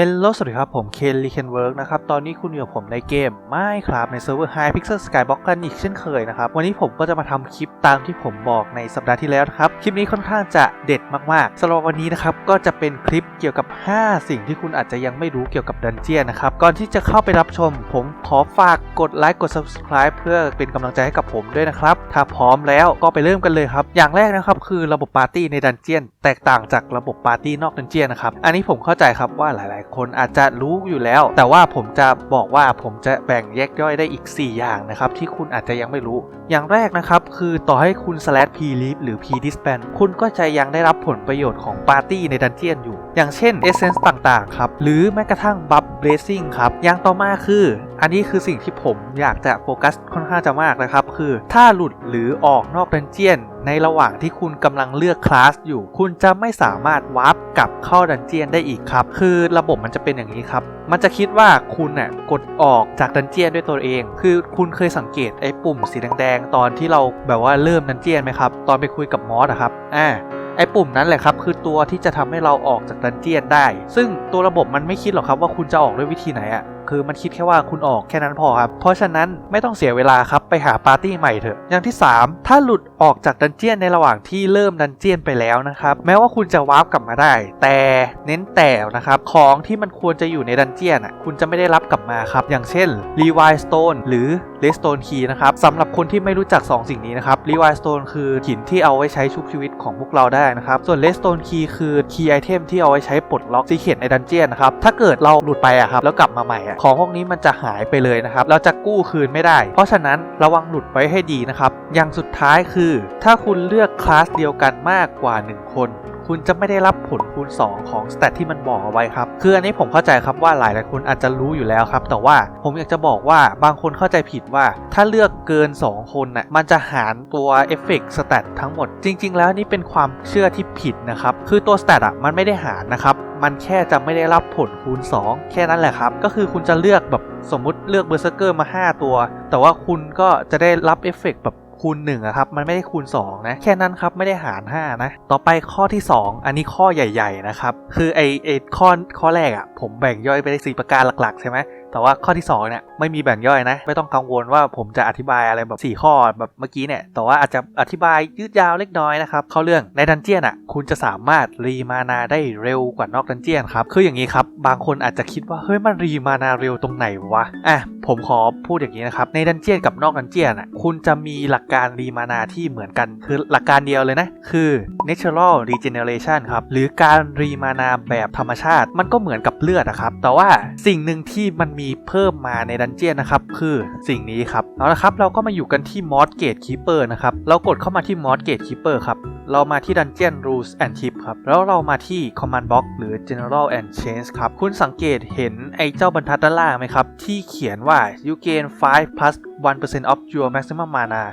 ฮลโลสวัสดีครับ ผมเคนลีเคนเวิร์กนะครับ ตอนนี้คุณอยู่กับผมในเกมไม่ครับในเซิร์ฟเวอร์ High Pixel Skybox กันอีกเช่นเคยนะครับ วันนี้ผมก็จะมาทำคลิปตามที่ผมบอกในสัปดาห์ที่แล้วครับ คลิปนี้ค่อนข้างจะเด็ดมากๆสำหรับวันนี้นะครับ ก็จะเป็นคลิปเกี่ยวกับ 5 สิ่งที่คุณอาจจะยังไม่รู้เกี่ยวกับดันเจียนนะครับ ก่อนที่จะเข้าไปรับชม ผมขอฝากกดไลค์กด subscribe เพื่อเป็นกำลังใจให้กับผมด้วยนะครับ ถ้าพร้อมแล้วก็ไปเริ่มกันเลยครับ อย่างแรกนะครับคือระบบปาร์ตี้ในดันเจียนแตกต่างจากระบบปาร์ตี้นอกดันเจียนนะครับ อันนี้ผมเข้าใจครับว่าหลาย ๆคนอาจจะรู้อยู่แล้ว แต่ว่าผมจะบอกว่าผมจะแบ่งแยกย่อยได้อีก 4 อย่างนะครับ ที่คุณอาจจะยังไม่รู้ อย่างแรกนะครับ คือต่อให้คุณ slash p l e a v หรือ p disband คุณก็จะยังได้รับผลประโยชน์ของปาร์ตี้ในดันเจียนอยู่ อย่างเช่น essence ต่างๆครับ หรือแม้กระทั่ง buff blessing ครับ อย่างต่อมาคือ อันนี้คือสิ่งที่ผมอยากจะโฟกัสค่อนข้างจะมากนะครับ คือถ้าหลุดหรือออกนอกดันเจียน ในระหว่างที่คุณกำลังเลือกคลาสอยู่ คุณจะไม่สามารถวาร์ปกลับเข้าดันเจียนได้อีกครับ คือระบบมันจะเป็นอย่างนี้ครับ มันจะคิดว่าคุณน่ะกดออกจากดันเจียนด้วยตัวเอง คือคุณเคยสังเกตไอ้ปุ่มสีแดงๆตอนที่เราแบบว่าเริ่มดันเจียนไหมครับ ตอนไปคุยกับมอสอะครับ อ่าไอ้ปุ่มนั้นแหละครับคือตัวที่จะทำให้เราออกจากดันเจียนได้ ซึ่งตัวระบบมันไม่คิดหรอกครับว่าคุณจะออกด้วยวิธีไหนอะคือมันคิดแค่ว่าคุณออกแค่นั้นพอครับ เพราะฉะนั้นไม่ต้องเสียเวลาครับไปหาปาร์ตี้ใหม่เถอะ อย่างที่ 3 ถ้าหลุดออกจากดันเจียนในระหว่างที่เริ่มดันเจียนไปแล้วนะครับ แม้ว่าคุณจะวาร์ปกลับมาได้ แต่เน้นแต่นะครับของที่มันควรจะอยู่ในดันเจียนอะคุณจะไม่ได้รับกลับมาครับ อย่างเช่น Rewind Stone หรือ Redstone Key นะครับสำหรับคนที่ไม่รู้จัก 2 สิ่งนี้นะครับ Rewind Stone คือหินที่เอาไว้ใช้ชุบชีวิตของพวกเราได้นะครับส่วน Redstone Key คือ Key Item ที่เอาไว้ใช้ปลดล็อกซีเคทในดันเจียนนะครับถ้าเกิดเราหลุดไปอะครับแล้วกลับมาใหม่อะของพวกนี้มันจะหายไปเลยนะครับเราจะกู้คืนไม่ได้ เพราะฉะนั้นระวังหลุดไว้ให้ดีนะครับอย่างสุดท้ายคือถ้าคุณเลือกคลาสเดียวกันมากกว่า 1 คน คุณจะไม่ได้รับผลคูณ 2 ของสเตตที่มันบอกเอาไว้ครับ คืออันนี้ผมเข้าใจครับว่าหลายหลายคนอาจจะรู้อยู่แล้วครับ แต่ว่าผมอยากจะบอกว่าบางคนเข้าใจผิดว่า ถ้าเลือกเกิน 2 คนน่ะมันจะหารตัวเอฟเฟกต์สเตตทั้งหมด จริง ๆ แล้วนี่เป็นความเชื่อที่ผิดนะครับ คือตัวสเตตอะมันไม่ได้หารนะครับมันแค่จะไม่ได้รับผลคูณ 2 แค่นั้นแหละครับ ก็คือคุณจะเลือกแบบสมมุติเลือกเบอร์เซอร์เกอร์มา 5 ตัว แต่ว่าคุณก็จะได้รับเอฟเฟกต์แบบ คูณ1อะครับมันไม่ได้คูณ 2 นะ แค่นั้นครับไม่ได้หาร 5 นะ ต่อไปข้อที่ 2 อันนี้ข้อใหญ่ๆนะครับ คือไอไอข้อข้อแรกอะผมแบ่งย่อยไปได้4ประการหลักๆใช่ไหมแต่ว่าข้อที่2เนี่ยไม่มีแบ่งย่อยนะ ไม่ต้องกังวลว่าผมจะอธิบายอะไรแบบ 4 ข้อแบบเมื่อกี้เนี่ย แต่ว่าอาจจะอธิบายยืดยาวเล็กน้อยนะครับ เข้าเรื่องในดันเจียนอะ คุณจะสามารถรีมานาได้เร็วกว่านอกดันเจียนครับ คืออย่างนี้ครับ บางคนอาจจะคิดว่า เฮ้ย มันรีมานาเร็วตรงไหนวะ อะ ผมขอพูดอย่างนี้นะครับ ในดันเจียนกับนอกดันเจียนอะ คุณจะมีหลักการรีมานาที่เหมือนกัน คือหลักการเดียวเลยนะ คือ natural regeneration ครับ หรือการรีมานาแบบธรรมชาติ มันก็เหมือนกับเลือดอะครับ แต่ว่าสิ่งหนึ่งที่มันมีเพิ่มมาในดันันเจียนนะครับคือสิ่งนี้ครับเอาละครับเราก็มาอยู่กันที่มอสเกตคีเปอร์นะครับเรากดเข้ามาที่มอสเกตคีเปอร์ครับเรามาที่ดันเจียนรูสแอนทิฟครับแล้วเรามาที่คอ Command Box หรือ General and Change ครับคุณสังเกตเห็นไอ้เจ้าบรรทัดด้านล่างไหมครับที่เขียนว่า you gain 5 plus 1% of your maximum mana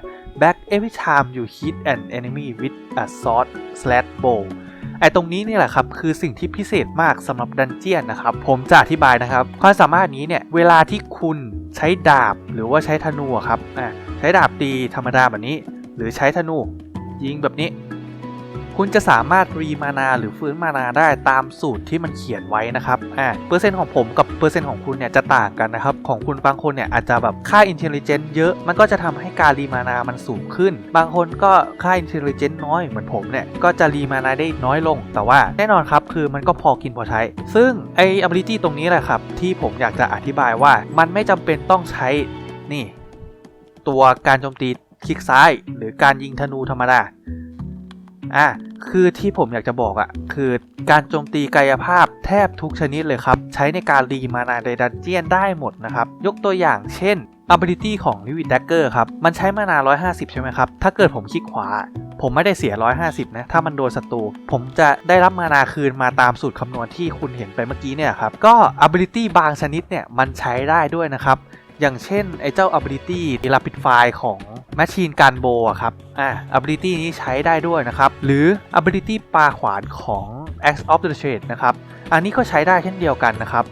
back every time you hit an enemy with a sword slash bow ไอตรงนี้นี่แหละครับคือสิ่งที่พิเศษมากสำหรับดันเจียนนะครับผมจะอธิบายนะครับความสามารถนี้เนี่ยเวลาที่คุณใช้ดาบหรือว่าใช้ธนูครับใช้ดาบตีธรรมดาแบบนี้ หรือใช้ธนูยิงแบบนี้ คุณจะสามารถรีมานาหรือฟื้นมานาได้ตามสูตรที่มันเขียนไว้นะครับอ่าเปอร์เซ็นต์ของผมกับเปอร์เซ็นต์ของคุณเนี่ยจะต่างกันนะครับของคุณบางคนเนี่ยอาจจะแบบค่า intelligence เยอะมันก็จะทำให้การรีมานามันสูงขึ้น บางคนก็ค่า intelligence น้อยเหมือนผมเนี่ยก็จะรีมานาได้น้อยลง แต่ว่าแน่นอนครับคือมันก็พอกินพอใช้ ซึ่งไอ ability ตรงนี้แหละครับที่ผมอยากจะอธิบายว่ามันไม่จำเป็นต้องใช้นี่ ตัวการโจมตีคลิกซ้าย หรือการยิงธนูธรรมดา อะคือที่ผมอยากจะบอกอะ่ะ คือการโจมตีกายภาพแทบทุกชนิดเลยครับ ใช้ในการรีมานาในดันเจียนได้หมดนะครับ ยกตัวอย่างเช่น ability ของ Vivid Dagger ครับ มันใช้มานา 150 ใช่ไหมครับ ถ้าเกิดผมคลิกขวา ผมไม่ได้เสีย 150 นะ ถ้ามันโดนศัตรู ผมจะได้รับมานาคืนมาตามสูตรคำนวณที่คุณเห็นไปเมื่อกี้เนี่ยครับ ก็ ability บางชนิดเนี่ย มันใช้ได้ด้วยนะครับ อย่างเช่น ไอ้เจ้า ability rapid fire ของ Machine Gun Bow อะครับ อ่า ability นี้ใช้ได้ด้วยนะครับ หรือ ability ปาขวานของ Axe of the Trade นะครับ อันนี้ก็ใช้ได้เช่นเดียวกันนะครับ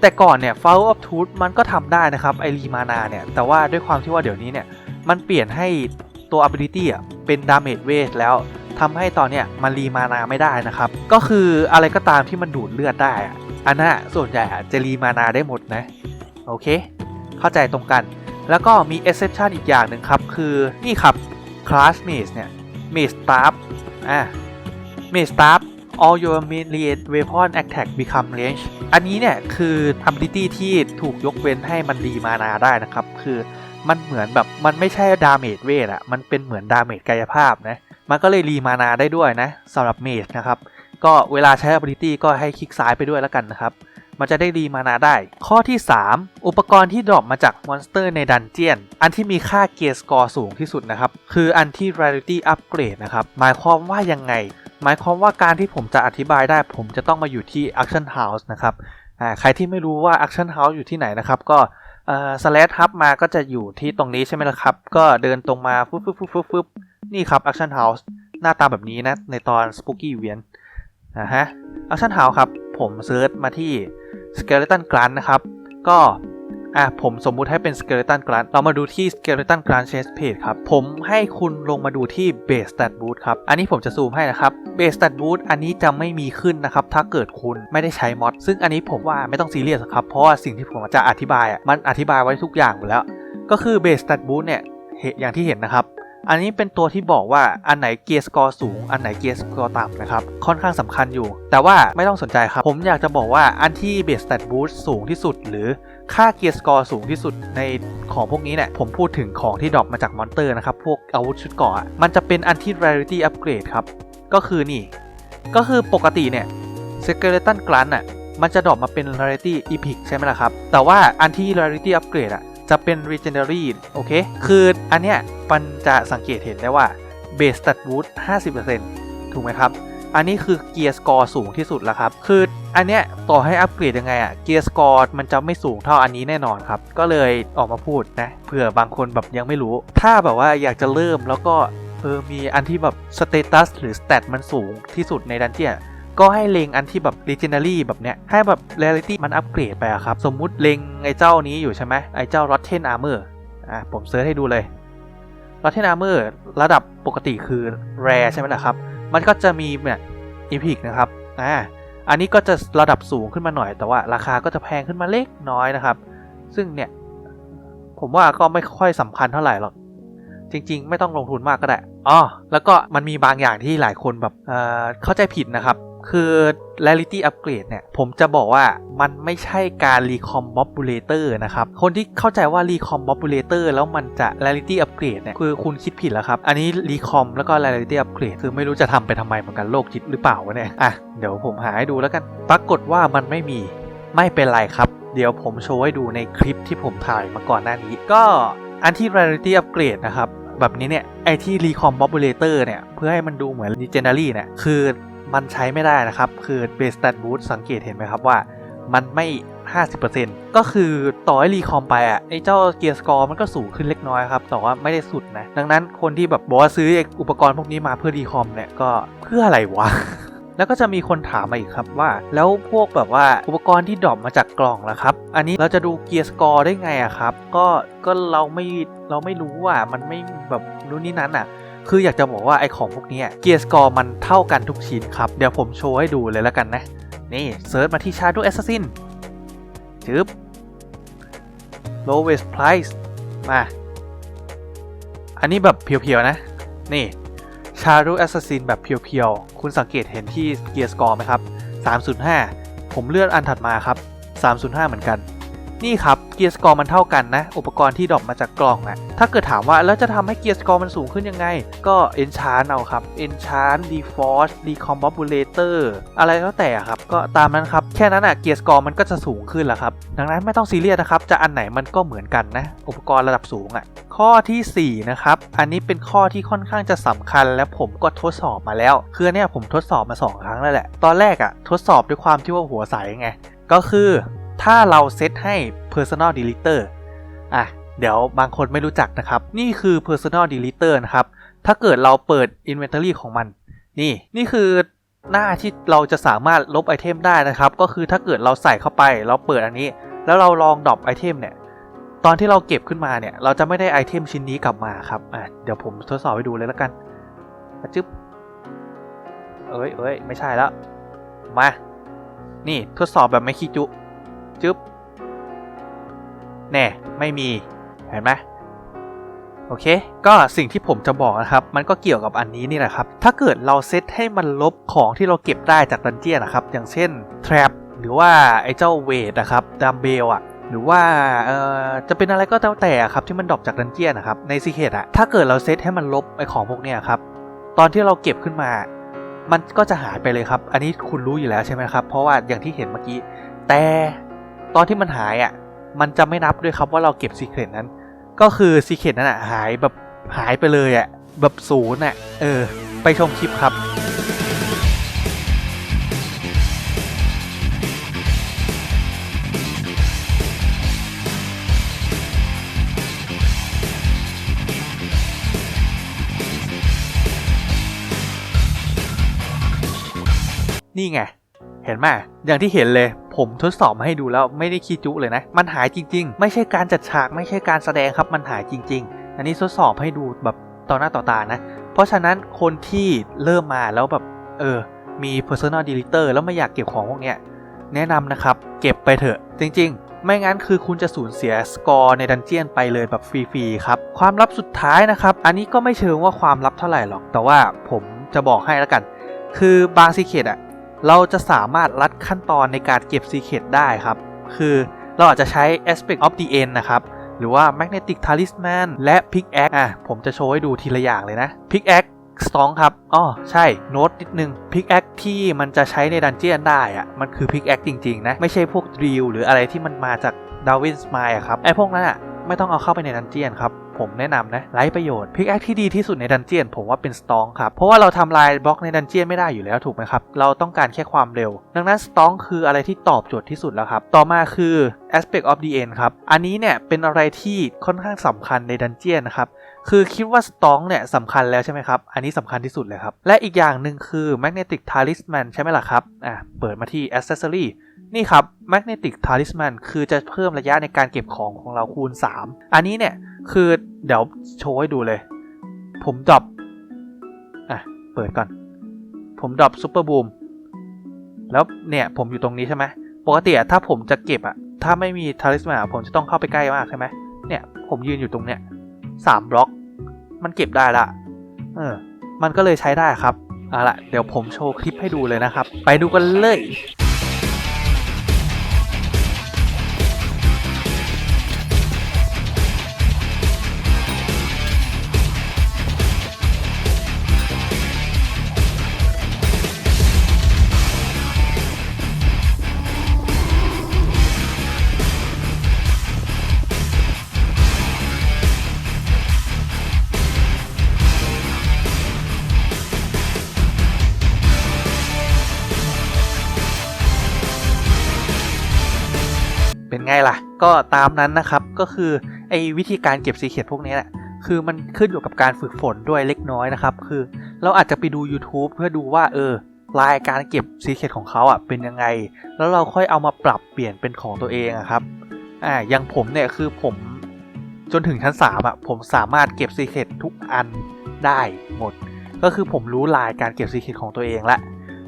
แต่ก่อนเนี่ย Flower of Truth มันก็ทำได้นะครับไอรีมานาเนี่ย แต่ว่าด้วยความที่ว่าเดี๋ยวนี้เนี่ย มันเปลี่ยนให้ตัว ability อะเป็น damage weight แล้วทำให้ตอนเนี้ยมันรีมานาไม่ได้นะครับ ก็คืออะไรก็ตามที่มันดูดเลือดได้อะอันน่ะส่วนใหญ่จะรีมานาได้หมดนะ โอเค เข้าใจตรงกัน แล้วก็มี exception อีกอย่างหนึ่งครับ คือนี่ครับ class mage เนี่ย mage staff อะ mage staff all your melee weapon attack become range อันนี้เนี่ยคือ ability ที่ถูกยกเว้นให้มันรีมานาได้นะครับ คือมันเหมือนแบบมันไม่ใช่ดาเมจเวทอะมันเป็นเหมือนดาเมจกายภาพนะ มันก็เลยรีมานาได้ด้วยนะสำหรับเมจนะครับ ก็เวลาใช้ ability ก็ให้คลิกซ้ายไปด้วยแล้วกันนะครับ มันจะได้รีมานาได้ ข้อที่ 3 อุปกรณ์ที่ดรอปมาจากมอนสเตอร์ในดันเจียน อันที่มีค่าเกียร์สกอร์สูงที่สุดนะครับ คืออันที่ rarity upgrade นะครับ หมายความว่ายังไง หมายความว่าการที่ผมจะอธิบายได้ ผมจะต้องมาอยู่ที่ action house นะครับอ่าใครที่ไม่รู้ว่า action house อยู่ที่ไหนนะครับ ก็เอ่อ slash hub มาก็จะอยู่ที่ตรงนี้ใช่ไหมล่ะครับ ก็เดินตรงมาฟึบฟึบฟึบฟึบฟึบนี่ครับ action house หน้าตาแบบนี้นะ ในตอน spooky event นะฮะ action house ครับ ผมเซิร์ชมาที่ skeleton grunt นะครับ ก็อะผมสมมุติให้เป็น skeleton grunt เรามาดูที่ skeleton grunt chest page ครับ ผมให้คุณลงมาดูที่ base stat boost ครับ อันนี้ผมจะซูมให้นะครับ base stat boost อันนี้จะไม่มีขึ้นนะครับ ถ้าเกิดคุณไม่ได้ใช้มอดซึ่งอันนี้ผมว่าไม่ต้องซีเรียสครับ เพราะว่าสิ่งที่ผมจะอธิบายอะมันอธิบายไว้ทุกอย่างหมดแล้ว ก็คือ base stat boost เนี่ยเหอย่างที่เห็นนะครับ อันนี้เป็นตัวที่บอกว่าอันไหนเกียร์สกอร์สูง อันไหนเกียร์สกอร์ต่ำนะครับค่อนข้างสำคัญอยู่ แต่ว่าไม่ต้องสนใจครับ ผมอยากจะบอกว่าอันที่เบส stat boost สูงที่สุด หรือค่าเกียร์สกอร์สูงที่สุดในของพวกนี้เนี่ยผมพูดถึงของที่ดรอปมาจากมอนเตอร์นะครับ พวกอาวุธชุดเกราะอมันจะเป็นอันที่ rarity upgrade ครับ ก็คือนี่ ก็คือปกติเนี่ย skeleton grunt อะมันจะดรอปมาเป็น rarity epic ใช่ไหมล่ะครับแต่ว่าอันที่ rarity upgrade อะจะเป็น legendary โอเค คืออันเนี้ย มันจะสังเกตเห็นได้ว่า base stat boost 50%ถูกไหมครับ อันนี้คือเกียร์สกอร์สูงที่สุดแล้วครับ คืออันเนี้ยต่อให้อัปเกรดยังไงอะเกียร์สกอร์มันจะไม่สูงเท่าอันนี้แน่นอนครับ ก็เลยออกมาพูดนะเผื่อบางคนแบบยังไม่รู้ ถ้าแบบว่าอยากจะเริ่มแล้วก็เออมีอันที่แบบสเตตัสหรือสเตตมันสูงที่สุดในดันเจียนก็ให้เลงอันที่แบบ legendary แบบเนี้ย ให้แบบ rarity มันอัปเกรดไปอะครับ สมมุติเลงไอ้เจ้านี้อยู่ใช่ไหมไอ้เจ้า rotten armor อะผมเซิร์ชให้ดูเลย rotten armor ระดับปกติคือ rare ใช่ไหมล่ะครับ มันก็จะมีเนี่ย epic นะครับอ่าอันนี้ก็จะระดับสูงขึ้นมาหน่อย แต่ว่าราคาก็จะแพงขึ้นมาเล็กน้อยนะครับ ซึ่งเนี่ย ผมว่าก็ไม่ค่อยสำคัญเท่าไหร่หรอก จริง ๆ ไม่ต้องลงทุนมากก็ได้อ๋อแล้วก็มันมีบางอย่างที่หลายคนแบบเอ่อเข้าใจผิดนะครับ คือ Rarity Upgrade เนี่ย ผมจะบอกว่ามันไม่ใช่การ Recom Modulator นะครับ คนที่เข้าใจว่า Recom Modulator แล้วมันจะ Rarity Upgrade เนี่ย คือคุณคิดผิดแล้วครับ อันนี้ Recom แล้วก็ Rarity Upgrade คือไม่รู้จะทำไปทำไมเหมือนกันโลกจิตหรือเปล่าวะเนี่ย อะ เดี๋ยวผมหาให้ดูแล้วกัน ปรากฏว่ามันไม่มี ไม่เป็นไรครับ เดี๋ยวผมโชว์ให้ดูในคลิปที่ผมถ่ายมาก่อนหน้านี้ ก็อันที่ Rarity Upgrade นะครับ แบบนี้เนี่ย ไอที่ Recom Modulator เนี่ย เพื่อให้มันดูเหมือน Legendary เนี่ย คือ มันใช้ไม่ได้นะครับ คือ Base Stat Boost สังเกตเห็นไหมครับว่ามันไม่ 50%ก็คือต่อให้รีคอมไปอะไอ้เจ้าเกียร์สกอร์มันก็สูงขึ้นเล็กน้อยครับ แต่ว่าไม่ได้สุดนะ ดังนั้นคนที่แบบบอกว่าซื้ออุปกรณ์พวกนี้มาเพื่อรีคอมเนี่ยก็เพื่ออะไรวะ แล้วก็จะมีคนถามมาอีกครับว่า แล้วพวกแบบว่าอุปกรณ์ที่ดรอปมาจากกล่องล่ะครับ อันนี้เราจะดูเกียร์สกอร์ได้ไงอะครับ ก็ก็เราไม่เราไม่รู้อะมันไม่แบบนู้นนี่นั้นอะ คืออยากจะบอกว่าไอของพวกนี้เกียร์สกอร์มันเท่ากันทุกชิ้นครับ เดี๋ยวผมโชว์ให้ดูเลยแล้วกันนะ นี่เซิร์ชมาที่ Shadow Assassin จึ๊บ lowest price มา อันนี้แบบเพียวๆนะ นี่ Shadow Assassin แบบเพียวๆ คุณสังเกตเห็นที่เกียร์สกอร์ไหมครับ 305 ผมเลื่อนอันถัดมาครับ 305 เหมือนกัน นี่ครับเกียร์สกอร์มันเท่ากันนะ อุปกรณ์ที่ดรอปมาจากกล่องนะถ้าเกิดถามว่าแล้วจะทำให้เกียร์สกอร์มันสูงขึ้นยังไง ก็ Enchant เอาครับ Enchant Deforce Recombobulator อะไรแล้วแต่ครับ ก็ตามนั้นครับแค่นั้นอะเกียร์สกอร์มันก็จะสูงขึ้นแล้วครับดังนั้นไม่ต้องซีเรียสนะครับจะอันไหนมันก็เหมือนกันนะ อุปกรณ์ระดับสูงอะข้อทีสี่4นะครับอันนี้เป็นข้อที่ค่อนข้างจะสำคัญ และผมก็ทดสอบมาแล้วคือเนี่ยผมทดสอบมา 2 ครั้งแล้วแหละ ตอนแรกอะทดสอบด้วยความที่ว่าหัวใสไงก็คือ ถ้าเราเซตให้ personal deleter อะ เดี๋ยวบางคนไม่รู้จักนะครับ นี่คือ personal deleter นะครับ ถ้าเกิดเราเปิด inventory ของมัน นี่ นี่คือหน้าที่เราจะสามารถลบไอเทมได้นะครับ ก็คือถ้าเกิดเราใส่เข้าไป เราเปิดอันนี้ แล้วเราลองดรอปไอเทมเนี่ย ตอนที่เราเก็บขึ้นมาเนี่ย เราจะไม่ได้ไอเทมชิ้นนี้กลับมาครับ อะ เดี๋ยวผมทดสอบให้ดูเลยแล้วกันจึ๊บ เอ้ยเอ้ยไม่ใช่แล้ว มา นี่ทดสอบแบบไม่ขี้จุ จึ๊บแน่ไม่มีเห็นไหมโอเค ก็สิ่งที่ผมจะบอกนะครับ มันก็เกี่ยวกับอันนี้นี่แหละครับ ถ้าเกิดเราเซตให้มันลบของที่เราเก็บได้จากดันเจี้ยนนะครับ อย่างเช่น trap หรือว่าไอ้เจ้าเวทนะครับดัมเบลอะหรือว่าเอ่อจะเป็นอะไรก็แล้วแต่อะครับที่มันดรอปจากดันเจี้ยนนะครับในซีเคทอะถ้าเกิดเราเซตให้มันลบไอ้ของพวกเนี้ยครับตอนที่เราเก็บขึ้นมา มันก็จะหายไปเลยครับ อันนี้คุณรู้อยู่แล้วใช่ไหมครับ เพราะว่าอย่างที่เห็นเมื่อกี้ แต่ ตอนที่มันหายอะ มันจะไม่นับด้วยครับว่าเราเก็บซีเครตนั้น ก็คือซีเครตนั้นอะหายแบบหายไปเลยอะ แบบศูนย์อะ เออ ไปชมคลิปครับนี่ไง เห็นไหมอย่างที่เห็นเลย ผมทดสอบมาให้ดูแล้วไม่ได้ขี้จุเลยนะ มันหายจริง ๆ ไม่ใช่การจัดฉากไม่ใช่การแสดงครับมันหายจริง ๆ อันนี้ทดสอบให้ดูแบบต่อหน้าต่อตานะ เพราะฉะนั้นคนที่เริ่มมาแล้วแบบเออมี personal deleter แล้วไม่อยากเก็บของพวกเนี้ยแนะนำนะครับ เก็บไปเถอะ จริง ๆ ไม่งั้นคือคุณจะสูญเสียสกอร์ในดันเจียนไปเลยแบบฟรีๆครับ ความลับสุดท้ายนะครับ อันนี้ก็ไม่เชิงว่าความลับเท่าไหร่หรอก แต่ว่าผมจะบอกให้แล้วกัน คือบางซีเคดอะ เราจะสามารถลัดขั้นตอนในการเก็บ Secret ได้ครับ คือเราอาจจะใช้ Aspect of the End นะครับหรือว่า Magnetic Talisman และ Pickaxe อะผมจะโชว์ให้ดูทีละอย่างเลยนะ Pickaxe สตองครับอ๋อใช่ โน้ตนิดนึง Pickaxe ที่มันจะใช้ในดันเจียนได้อะมันคือ Pickaxe จริง ๆ นะ ไม่ใช่พวก Drill หรืออะไรที่มันมาจากดาวินสมายอะครับ ไอพวกนั้นอะ ไม่ต้องเอาเข้าไปในดันเจียนครับ ผมแนะนำนะไร้ประโยชน์พิกแอคที่ดีที่สุดในดันเจียน ผมว่าเป็นสตองครับ เพราะว่าเราทำลายบล็อกในดันเจียนไม่ได้อยู่แล้วถูกไหมครับ เราต้องการแค่ความเร็ว ดังนั้นสตองคืออะไรที่ตอบโจทย์ที่สุดแล้วครับ ต่อมาคือ aspect of the end ครับ อันนี้เนี่ยเป็นอะไรที่ค่อนข้างสำคัญในดันเจียนนะครับ คือคิดว่าสตองเนี่ยสำคัญแล้วใช่ไหมครับ อันนี้สำคัญที่สุดเลยครับ และอีกอย่างหนึ่งคือ magnetic talisman ใช่ไหมล่ะครับ อะ เปิดมาที่ accessory นี่ครับ magnetic talisman คือจะเพิ่มระยะในการเก็บของของเราคูณ 3 อันนี้เนี่ย คือเดี๋ยวโชว์ให้ดูเลย ผมดรอปอะ เปิดก่อน ผมดรอปซูเปอร์บูมแล้วเนี่ยผมอยู่ตรงนี้ใช่ไหมปกติถ้าผมจะเก็บอะถ้าไม่มีทาริสมาผมจะต้องเข้าไปใกล้มากใช่ไหมเนี่ยผมยืนอยู่ตรงเนี้ย สามบล็อก มันเก็บได้ละ เออ มันก็เลยใช้ได้ครับ เอาละเดี๋ยวผมโชว์คลิปให้ดูเลยนะครับ ไปดูกันเลย เป็นไงล่ะ ก็ตามนั้นนะครับก็คือไอ้วิธีการเก็บซีเคร็ตพวกนี้แหละคือมันขึ้นอยู่กับการฝึกฝนด้วยเล็กน้อยนะครับ คือเราอาจจะไปดู YouTube เพื่อดูว่าเออลายการเก็บซีเคร็ตของเขาอะเป็นยังไง แล้วเราค่อยเอามาปรับเปลี่ยนเป็นของตัวเองอะครับอ่าอย่างผมเนี่ยคือผมจนถึงชั้น3อะผมสามารถเก็บซีเคร็ตทุกอันได้หมด ก็คือผมรู้ลายการเก็บซีเคร็ตของตัวเองละ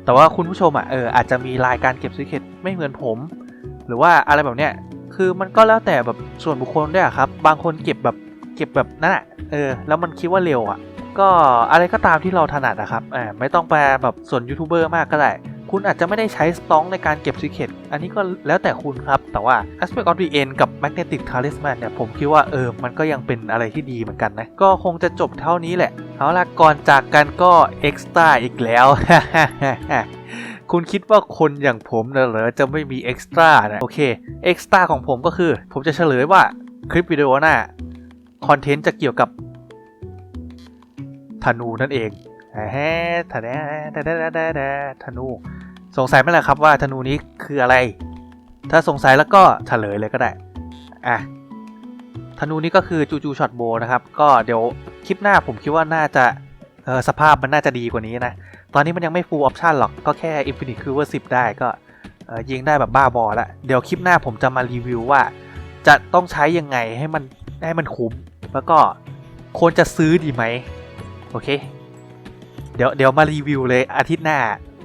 แต่ว่าคุณผู้ชมอะเอออาจจะมีลายการเก็บซีเคร็ตไม่เหมือนผม หรือว่าอะไรแบบเนี้ยคือมันก็แล้วแต่แบบส่วนบุคคลด้วยครับ บางคนเก็บแบบเก็บแบบนั้นอะเออแล้วมันคิดว่าเร็วอะก็อะไรก็ตามที่เราถนัดอะครับอ่าไม่ต้องไปแบบส่วนยูทูบเบอร์มากก็ได้ คุณอาจจะไม่ได้ใช้สต็อกในการเก็บซีเคตอันนี้ก็แล้วแต่คุณครับ แต่ว่า Aspect of the End กับ Magnetic Talisman เนี่ยผมคิดว่าเออมันก็ยังเป็นอะไรที่ดีเหมือนกันนะ ก็คงจะจบเท่านี้แหละ เอาละก่อนจากกันก็เอ็กซ์ต้าอีกแล้ว คุณคิดว่าคนอย่างผมน่ะเหรอจะไม่มีเอ็กซ์ตร้านะโอเคเอ็กซ์ตร้าของผมก็คือ ผมจะเฉลยว่าคลิปวิดีโอหน้าคอนเทนต์จะเกี่ยวกับธนูนั่นเองแฮธนูธนูธนู สงสัยไหมล่ะครับว่าธนูนี้คืออะไร ถ้าสงสัยแล้วก็เฉลยเลยก็ได้ อะ ธนูนี้ก็คือจูจูช็อตโบนะครับ ก็เดี๋ยวคลิปหน้าผมคิดว่าน่าจะสภาพมันน่าจะดีกว่านี้นะ ตอนนี้มันยังไม่ full option หรอก ก็แค่ Infinite Quiver 10 ได้ก็ยิงได้แบบบ้าบอแล้ว เดี๋ยวคลิปหน้าผมจะมารีวิวว่า จะต้องใช้ยังไงให้มันให้มันคุ้ม แล้วก็ควรจะซื้อดีไหม โอเค เดี๋ยวเดี๋ยวมารีวิวเลยอาทิตย์หน้า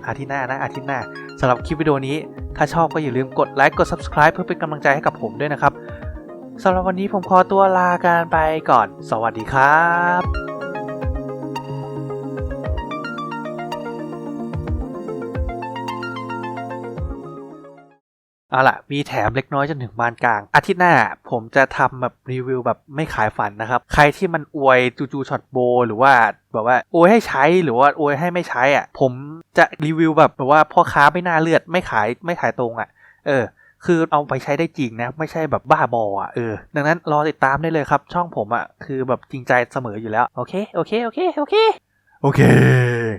อาทิตย์หน้านะอาทิตย์หน้าสำหรับคลิปวิดีโอนี้ ถ้าชอบก็อย่าลืมกดไลค์กด subscribe เพื่อเป็นกำลังใจให้กับผมด้วยนะครับสำหรับวันนี้ผมขอตัวลากันไปก่อน สวัสดีครับ เอาละมีแถมเล็กน้อยจนถึงบานกลาง อาทิตย์หน้าผมจะทำแบบรีวิวแบบไม่ขายฝันนะครับ ใครที่มันอวยจูจูช็อตโบ หรือว่าแบบว่าอวยให้ใช้หรือว่าอวยให้ไม่ใช้อะ ผมจะรีวิวแบบแบบว่าพ่อค้าไม่น่าเลือดไม่ขายไม่ขายตรงอะ เออ คือเอาไปใช้ได้จริงนะ ไม่ใช่แบบบ้าบออะเออดังนั้นรอติดตามได้เลยครับ ช่องผมอะคือแบบจริงใจเสมออยู่แล้วโอเคโอเคโอเคโอเคโอเค